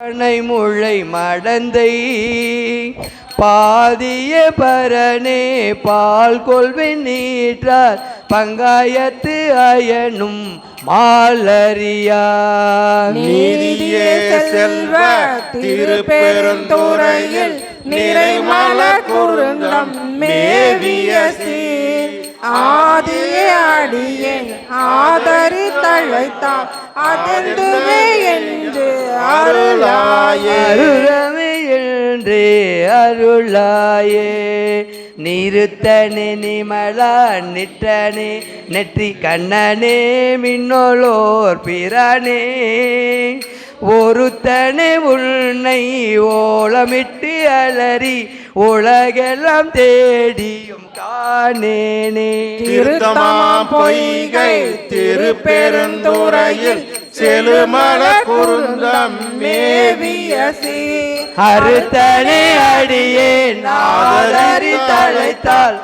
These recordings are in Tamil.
பனை முளை மடந்தை பாதிய பரனே பால் கொள்வி நீற்றார் பங்காயத்து அயனும் மாலரியா. நீதியே செல்வ திருப்பெருந்துறையில் நிறைமலர் குருந்தம் மேவிய சீ ஆதிய அடியேன் ஆதரி தழைத்தால் அதெந்துமே என்று அருளாயே. அருளமே என்று அருளாயே. நிறுத்தனே நிமலா நிற்றனே நெற்றி கண்ணனே மின்னோலோர் பிறனே. ஒருத்தனே உன்னை ஓலமிட்டு அலறி உலகெல்லாம் தேடியும் காணேனே. திருத்தமாம் பொய்கை திருப்பெருந்துறையில் செலுமல குருந்தம் மேவிய சீர் அறுத்தனே அடியே நாதரி தழைத்தால்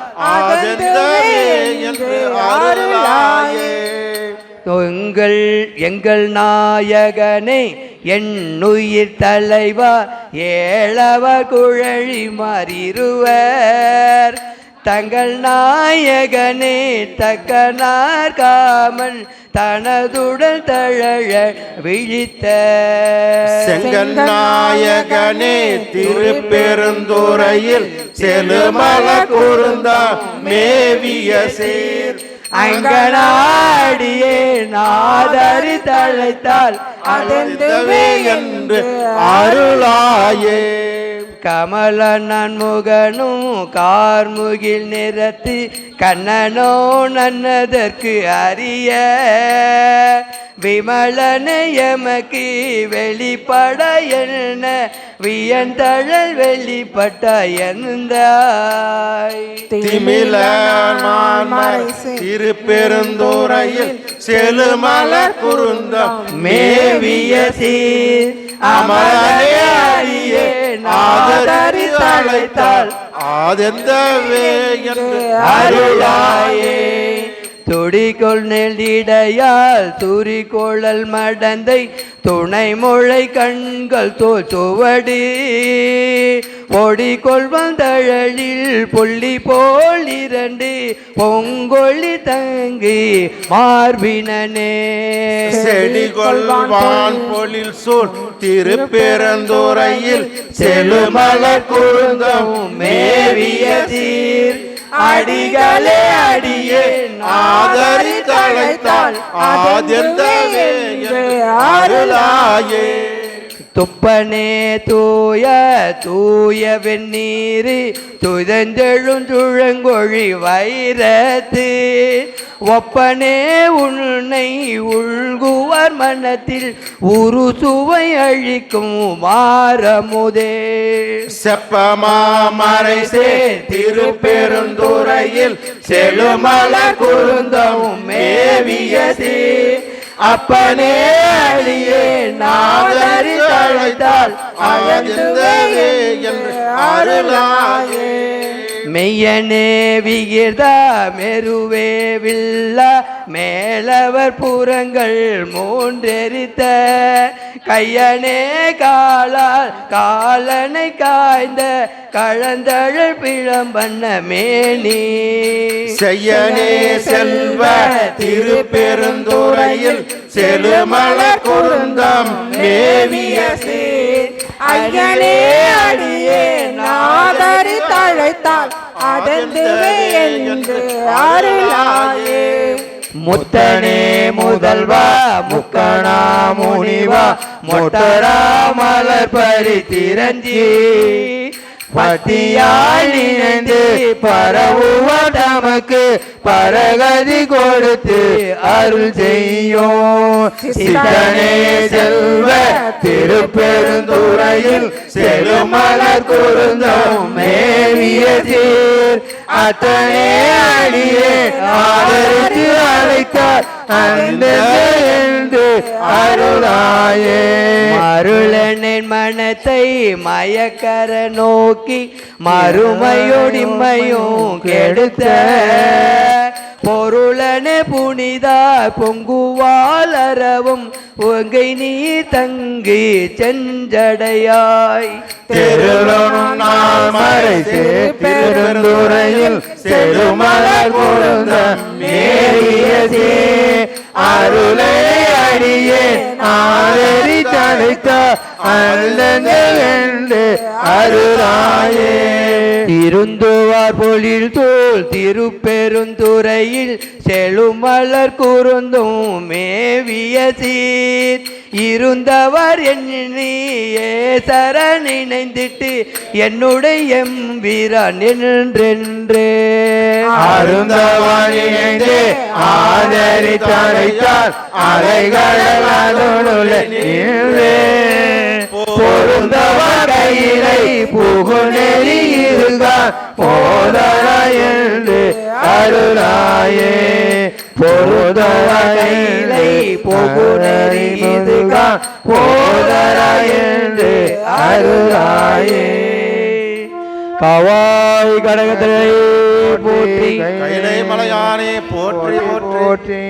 என்று அருளாயே. எங்கள் எங்கள் நாயகனே என்னுயிர் தலைவா ஏழவ குழழி மாறிருவர். தங்கள் நாயகனே தக்கனார் காமன் தனதுடல் தழழ விழித்த. செங்கல் நாயகனே திருப்பெருந்துறையில் செலுமல குருந்தா மேவிய சேர். அங்கனாடியே நாதரி தழைத்தால் அதெந்தவே என்று அருளாயே. கமல நன்முகனும் கார்முகில் நிறத்து கண்ணனோ நன்னதற்கு அறிய விமலன எமக்கு வெளிப்பட என்ன? வியந்தழல் வெளிப்பட்ட எந்தாய் திமில திருப்பெருந்துறையில் செலுமலர் குருந்தம். மேவிய சீர் அமரே ஆதரி தழைத்தால் ஆதெந்தவே என்று அருளாயே. துடிகொள் நெல்லிடையால் துரிகோளல் மடந்தை துணை மொழை கண்கள் தோல் சுவடி ஒடிகொள் வந்தழலில் புள்ளி போல் இரண்டு பொங்கொழி தங்கி மார்பினே செடி கொள்வான் பொழில் சூழ் திருப்பெருந்துறையில் செலுமலர் குருந்தம் மேவிய தீர். அடிகளே அடியே ஆதரி தழைத்தால் ஆதெந்தவே என்று அருளாயே. துப்பனே தூய தூய வெந்நீரு துதஞ்செழும் சுழங்கொழி வைரத்து. ஒப்பனே உன்னை உள்குவர் மனத்தில் உரு சுவை அழிக்கும் மாறமுதே செப்பமாமரை சே திருப்பெருந்துறையில் செலுமல குருந்தம் மேவியதே. அப்பனே அழியே நான் தழைத்தால் அழகுவே என்று அருளாயே மெய்யனே விகிர்தா மெருவே வில்லா மேலவர் புறங்கள் மூன்றெரித்த. கையனே காலால் காலனை காய்ந்த கழந்தழல் பிழம்பண்ண மேனி. செய்யனே செல்வ திருப்பெருந்துறையில் செலுமல குருந்தம் மேவிய சீர் ஐயனே அடியே நாதரி தழைத்தால் அதெந்துவே என்று அருளாயே. முத்தனே முதல்வா முக்கணா முனிவா மொட்டரா மலர் பரி திரஞ்சி. பத்தியால் இணைந்து பரவுவார் நமக்கு பரகதி கொடுத்து அருள் செய்யும். சித்தனே செல்வ திருப்பெருந்துறையில் செருமலர் குருந்தம் மேவிய தீர் அத்தனை அடியே ஆதரித்து அழைத்தார். அந்த அருளாயே. அருளனின் மனத்தை மயக்கர நோக்கி மறுமையொடிமையும் கெடுத்த. பொருளனே புனிதா பொங்குவாலரவும் உங்கை நீ தங்கி செஞ்சடையாய் திருளும் நாள் மறை பெருந்துறையில் கொழுந்த மேரியதே அருளை அடியே தழைத்த அல்லந்து அருளாயே. திருந்துவார் பொழில் தோல் திருப்பெருந்துறையில் செழுமலர் குறுந்தும் மேவிய சீர். இருந்தவர் எண்ணியே சரணிணைந்திட்டு என்னுடைய எம்பிரான் என்றென்றே. அருந்தவணியே ஆதரி தழைத்தார் அலைகளோடு பொருந்தவ கையிலை புகுநெறி இருக போதராயன்று அருளாயே. பொருந்தவ புகுநெறி இருக போதராயன்று அருளாயே. கவாய் கடகத்திலே போற்றி. கைலை மலையானே போற்றி போற்றி. போற்றி.